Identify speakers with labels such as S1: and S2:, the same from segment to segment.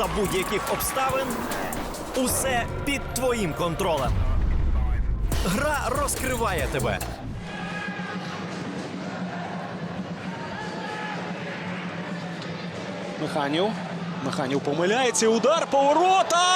S1: за будь-яких обставин. Усе під твоїм контролем. Гра розкриває тебе.
S2: Механів. Механів помиляється. Удар поворота.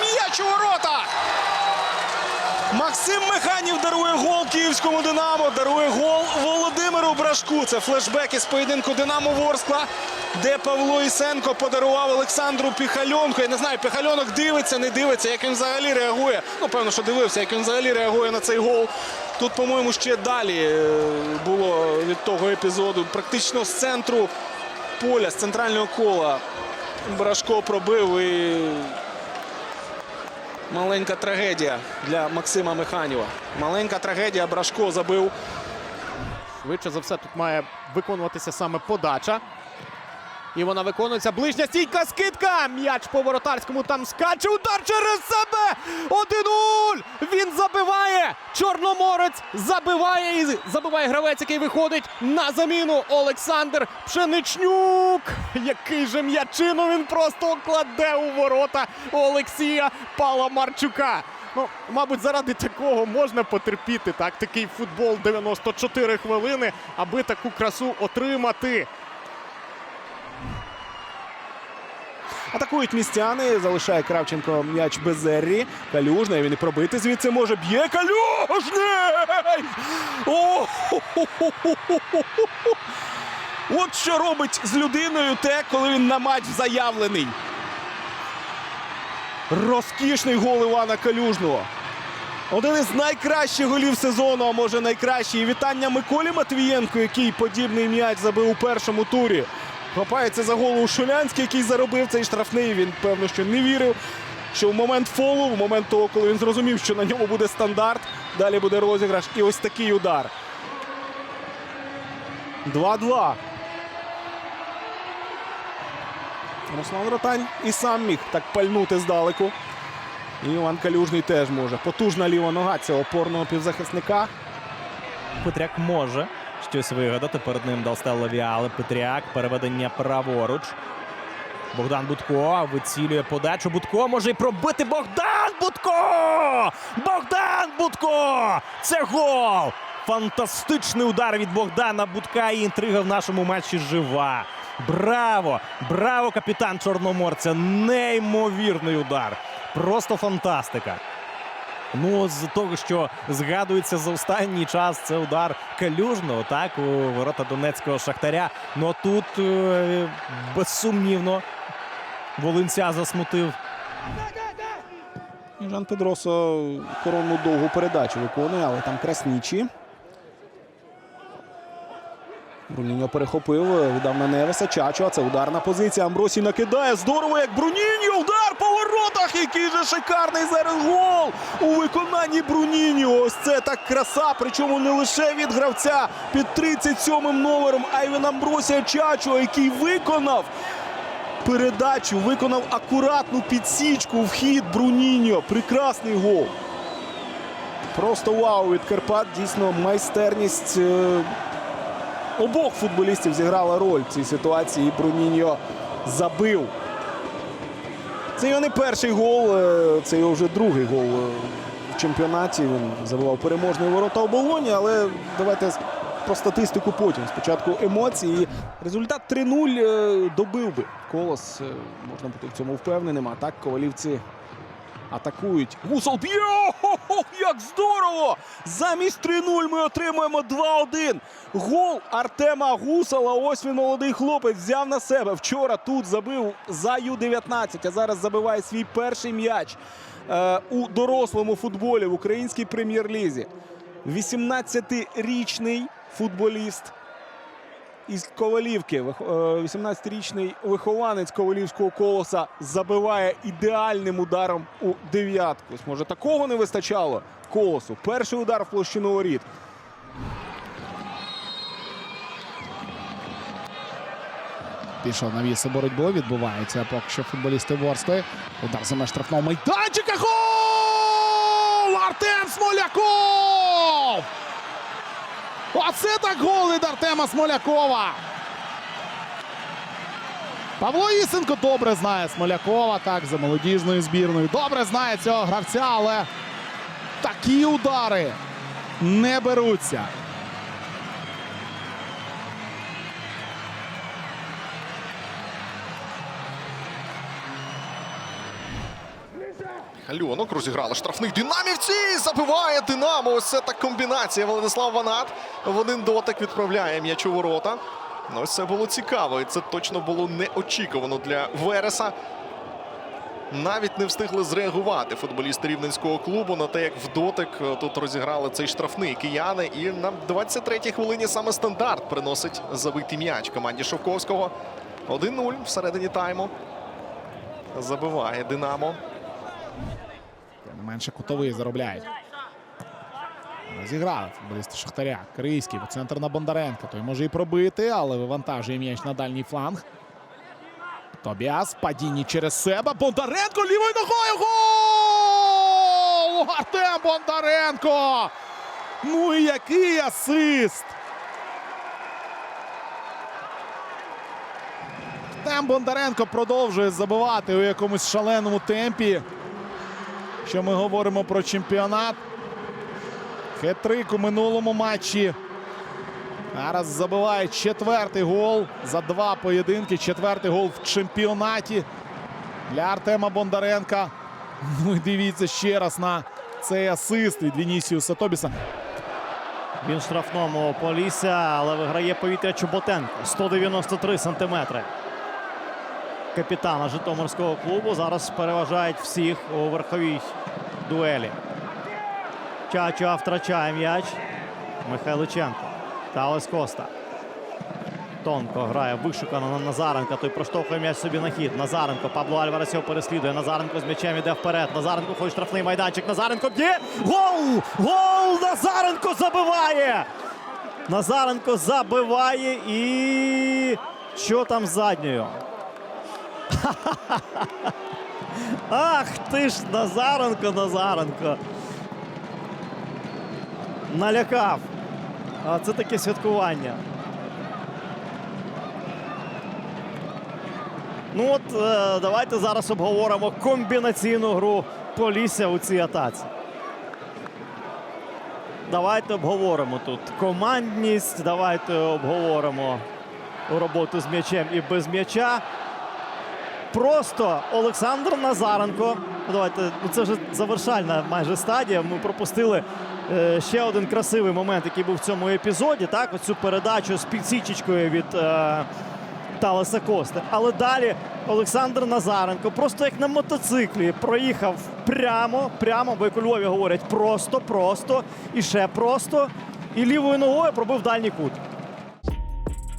S2: М'яч у воротах! Максим Механів дарує гол київському Динамо. Дарує гол Володимиру Брашку. Це флешбек із поєдинку Динамо Ворскла, де Павло Ісенко подарував Олександру Піхальонку. Я не знаю, Піхальонок дивиться, не дивиться, як він взагалі реагує. Ну, певно, що дивився, як він взагалі реагує на цей гол. Тут, по-моєму, ще далі е, було від того епізоду. Практично з центру поля, з центрального кола. Брашко пробив і маленька трагедія для Максима Механіва. Маленька трагедія. Брашко забив.
S3: Швидше за все, тут має виконуватися саме подача. І вона виконується. Ближня стійка, скидка. М'яч по воротарському там скаче. Удар через себе. 1-0. Він забиває. Чорноморець забиває. І забиває гравець, який виходить на заміну. Олександр Пшеничнюк. Який же м'ячину він просто кладе у ворота Олексія Паламарчука. Ну, мабуть, заради такого можна потерпіти. Так, такий футбол 94 хвилини, аби таку красу отримати.
S2: Атакують містяни. Залишає Кравченко м'яч Безеррі. Калюжний. Він і пробити звідси може. Б'є Калюжний! О! От що робить з людиною те, коли він на матч заявлений. Розкішний гол Івана Калюжного. Один із найкращих голів сезону, а може найкращий. І вітання Миколі Матвієнку, який подібний м'яч забив у першому турі. Хапається за голову Шулянський, який заробив цей штрафний. Він певно, що не вірив. Що в момент фолу, в момент того, коли він зрозумів, що на ньому буде стандарт, далі буде розіграш. І ось такий удар. 2-2. Руслан Ротань і сам міг так пальнути здалеку. І Іван Калюжний теж може. Потужна ліва нога цього опорного півзахисника.
S1: Петряк може щось вигадати. Перед ним Далстелло Віале. Петряк. Переведення праворуч. Богдан Будко вицілює подачу. Будко може й пробити. Богдан Будко! Богдан Будко! Це гол! Фантастичний удар від Богдана Будка і інтрига в нашому матчі жива. Браво! Браво, капітан Чорноморця! Неймовірний удар! Просто фантастика. Ну, з того, що згадується за останній час, це удар калюжного, так, у ворота донецького шахтаря. Ну тут е, безсумнівно Волинця засмутив.
S2: Жан Педросо коронну довгу передачу виконує, але там краснічі. Бруніньо перехопив, віддав на Невеса. Чачо, це ударна позиція. Амбросій накидає. Здорово, як Бруніньо. Удар по воротах. Який же шикарний зараз гол у виконанні Бруніньо. Ось це так краса. Причому не лише від гравця під 37-м номером, а й він Амбросія Чачо, який виконав передачу, виконав акуратну підсічку в хід Бруніньо. Прекрасний гол. Просто вау від Карпат. Дійсно майстерність е, обох футболістів зіграла роль в цій ситуації. І Бруніньо забив. Це його не перший гол, е, це його вже другий гол е, в чемпіонаті. Він забивав переможний ворота оболоні, але давайте про статистику потім. Спочатку емоції. Результат 3-0 е, добив би. Колос, можна бути в цьому впевненим. А так ковалівці атакують. Гусол б'є! Як здорово! Замість 3-0 ми отримуємо 2-1. Гол Артема Гусала. Ось він молодий хлопець взяв на себе. Вчора тут забив за Ю-19, а зараз забиває свій перший м'яч е, у дорослому футболі в українській прем'єр-лізі. 18-річний футболіст із Ковалівки. Е, 18-річний вихованець Ковалівського колоса забиває ідеальним ударом у дев'ятку. Може, такого не вистачало колосу. Перший удар в площину воріт.
S4: Пішов навіс боротьбою. Відбувається поки що футболісти Ворскли. Удар за штрафного майданчика. Гол! Артем Смоляков! Оце так гол від Артема Смолякова. Павло Ісенко добре знає Смолякова, так, за молодіжною збірною. Добре знає цього гравця, але такі удари не беруться.
S5: Альонок розіграли штрафних динамівці. Забиває Динамо. Ось це так комбінація. Владислав Ванат в один дотик відправляє м'яч у ворота. Ну, ось це було цікаво. І це точно було неочікувано для Вереса. Навіть не встигли зреагувати футболісти рівненського клубу на те, як в дотик е, тут розіграли цей штрафний кияни. І на 23-й хвилині саме стандарт приносить забитий м'яч команді Шовковського. 1-0 всередині тайму. Забиває Динамо.
S4: Менше кутовий заробляють. Розіграли футболісти Шахтаря. Крийський по центр на Бондаренка. Той може і пробити, але вивантажує м'яч на дальній фланг. Тобіас падінні через себе. Бондаренко лівою ногою. Гол! Артем Бондаренко! Ну і який асист! Артем Бондаренко продовжує забивати у якомусь шаленому темпі. Що ми говоримо про чемпіонат. Хет-трик у минулому матчі. Зараз забиває четвертий гол за два поєдинки. Четвертий гол в чемпіонаті для Артема Бондаренка. Ну і дивіться ще раз на цей асист від Вінісіуса Тобіса.
S6: Він в штрафному Полісся, але виграє повітря Чоботенко. 193 сантиметри. Капітана Житомирського клубу зараз переважають всіх у верховій дуелі. Чачуа втрачає м'яч. Михайличенко. Талес Коста. Тонко грає вишукано на Назаренка. Той проштовхує м'яч собі на хід. Назаренко. Пабло Альварес переслідує. Назаренко з м'ячем іде вперед. Назаренко ходить штрафний майданчик. Назаренко б'є. Гол! Гол! Назаренко забиває! Назаренко забиває і. Що там з задньою? Ах ти ж Назаренко, Назаренко. Налякав. А це таке святкування. Ну от е, давайте зараз обговоримо комбінаційну гру Полісся у цій атаці. Давайте обговоримо тут командність, давайте обговоримо роботу з м'ячем і без м'яча. Просто Олександр Назаренко. Давайте, ну це вже завершальна майже стадія. Ми пропустили е, ще один красивий момент, який був в цьому епізоді. Так, оцю передачу з підсічечкою від е, Талеса Кости. Але далі Олександр Назаренко просто як на мотоциклі проїхав прямо, прямо, бо як у Львові говорять, просто, просто і ще просто. І лівою ногою пробив дальній кут.